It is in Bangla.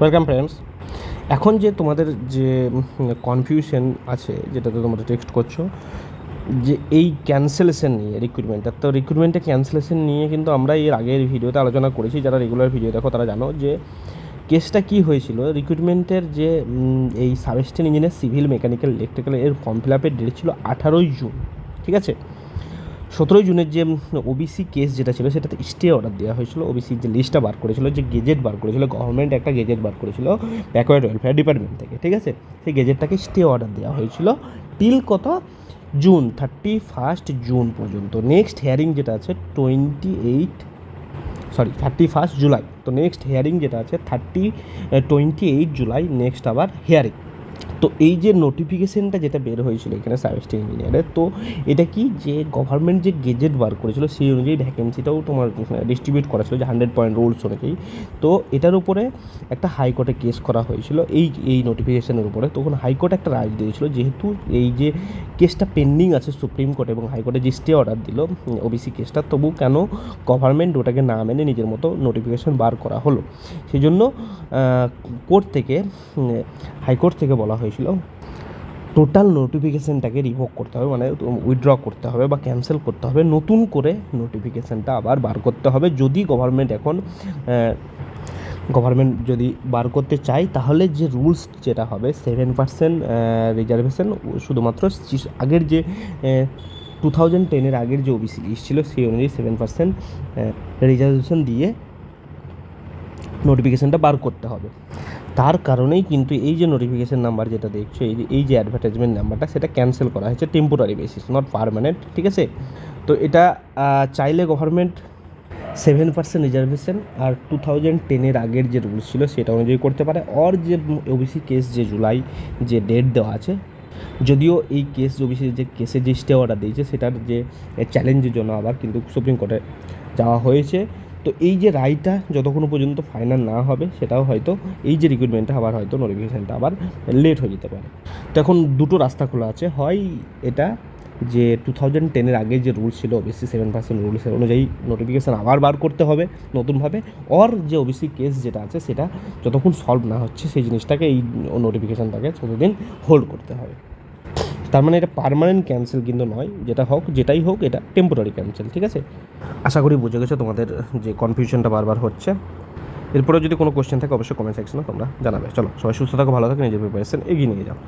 ওয়েলকাম ফ্রেন্ডস এখন যে তোমাদের যে কনফিউশন আছে, যেটাতে তোমরা টেক্সট করছ, যে এই ক্যান্সেলেশন নিয়ে রিক্রুটমেন্টের তো রিক্রুটমেন্টের ক্যান্সেলেশন নিয়ে কিন্তু আমরা এর আগের ভিডিওতে আলোচনা করেছি। যারা রেগুলার ভিডিও দেখো, তারা জানো যে কেসটা কী হয়েছিল? রিক্রুটমেন্টের যে এই sub assistant engineer civil mechanical electrical এর ফর্ম ফিল আপের ডেট ছিল আঠারোই জুন, ঠিক আছে? সতেরোই জুনের যে ওবিসি কেস যেটা ছিল, সেটাতে স্টে অর্ডার দেওয়া হয়েছিল। ওবিসি যে লিস্টটা বার করেছিল, যে গেজেট বার করেছিল গভর্নমেন্ট একটা গেজেট বার করেছিল ব্যাকওয়ার্ড ওয়েলফেয়ার ডিপার্টমেন্ট থেকে, ঠিক আছে? সেই গেজেটটাকে স্টে অর্ডার দেওয়া হয়েছিল টিল কত? জুন থার্টি ফার্স্ট জুন পর্যন্ত। নেক্সট হিয়ারিং যেটা আছে twenty eight sorry thirty first July তো নেক্সট হিয়ারিং যেটা আছে thirty twenty eight July next আবার হিয়ারিং তো এই যে নোটিফিকেশানটা যেটা বের হয়েছিল এখানে সার্ভিস ইঞ্জিনিয়ারের তো এটা কি যে গভর্নমেন্ট যে গেজেট বার করেছিল সেই অনুযায়ী ভ্যাকেন্সিটাও তোমার ডিস্ট্রিবিউট করা ছিল, যে হান্ড্রেড পয়েন্ট রুলস অনুযায়ী। তো এটার উপরে একটা হাইকোর্টে কেস করা হয়েছিল, এই এই নোটিফিকেশানের উপরে। তখন হাইকোর্ট একটা রায় দিয়েছিল, যেহেতু এই যে কেসটা পেন্ডিং আছে সুপ্রিম কোর্টে এবং হাইকোর্টে যে স্টে অর্ডার দিল ওবিসি কেসটা তবু কেন গভর্নমেন্ট ওটাকে না মেনে নিজের মতো নোটিফিকেশান বার করা হলো? সেই জন্য কোর্ট থেকে হাইকোর্ট থেকে বলা হয়েছিল। টোটাল নোটিফিকেশানটাকে রিভোক করতে হবে মানে উইথড্র করতে হবে বা ক্যান্সেল করতে হবে। নতুন করে নোটিফিকেশানটা আবার বার করতে হবে। যদি গভর্নমেন্ট এখন গভর্নমেন্ট যদি বার করতে চায়, তাহলে যে রুলস যেটা হবে সেভেন পার্সেন্ট রিজার্ভেশন শুধুমাত্র আগের যে টু থাউজেন্ড টেনের আগের যে ওবিসি লিস্ট ছিল সেই অনুযায়ী সেভেন পার্সেন্ট রিজার্ভেশন দিয়ে নোটিফিকেশানটা বার করতে হবে। তার কারণেই কিন্তু এই যে নোটিফিকেশান নাম্বার যেটা দেখছ, এই যে এই যে অ্যাডভার্টাইজমেন্ট নাম্বারটা সেটা ক্যান্সেল করা হয়েছে টেম্পোরারি বেসিস নট পারমানেন্ট ঠিক আছে? তো এটা চাইলে গভর্নমেন্ট সেভেন পার্সেন্ট রিজার্ভেশন আর টু থাউজেন্ড টেনের আগের যে রুলস ছিল সেটা অনুযায়ী করতে পারে। অর যে ওবিসি কেস যে জুলাই যে ডেট দেওয়া আছে, যদিও এই কেস ওবিসি যে কেসে যে স্টে অর্ডার দিয়েছে, সেটার যে চ্যালেঞ্জের জন্য আবার কিন্তু সুপ্রিম কোর্টে যাওয়া হয়েছে। তো এই যে রায়টা যতক্ষণ পর্যন্ত ফাইনাল না হবে, সেটাও হয়তো এই যে রিক্রুটমেন্টটা আবার হয়তো নোটিফিকেশানটা আবার লেট হয়ে যেতে পারে। তো এখন দুটো রাস্তা খোলা আছে। হয় এটা যে টু থাউজেন্ড টেনের আগে যে রুলস ছিল ওবিসি সেভেন পার্সেন্ট রুলসের অনুযায়ী নোটিফিকেশান আবার বার করতে হবে নতুনভাবে অর যে ওবিসি কেস যেটা আছে, সেটা যতক্ষণ সলভ না হচ্ছে, সেই জিনিসটাকে এই নোটিফিকেশানটাকে ততদিন হোল্ড করতে হবে। তার মানে এটা পারমানেন্ট ক্যান্সেল কিন্তু নয়, যেটা হোক, যেটাই হোক, এটা টেম্পোরারি ক্যান্সেল ঠিক আছে? আশা করি বুঝে গেছো তোমাদের যে কনফিউশনটা বারবার হচ্ছে। এরপরে যদি কোনো কোশ্চেন থাকে, অবশ্যই কমেন্ট সেকশনে তোমরা জানাবে। চলো, সবাই সুস্থ থাকো, ভালো থাকো, নিজের প্রিপারেশন এগিয়ে নিয়ে যাও।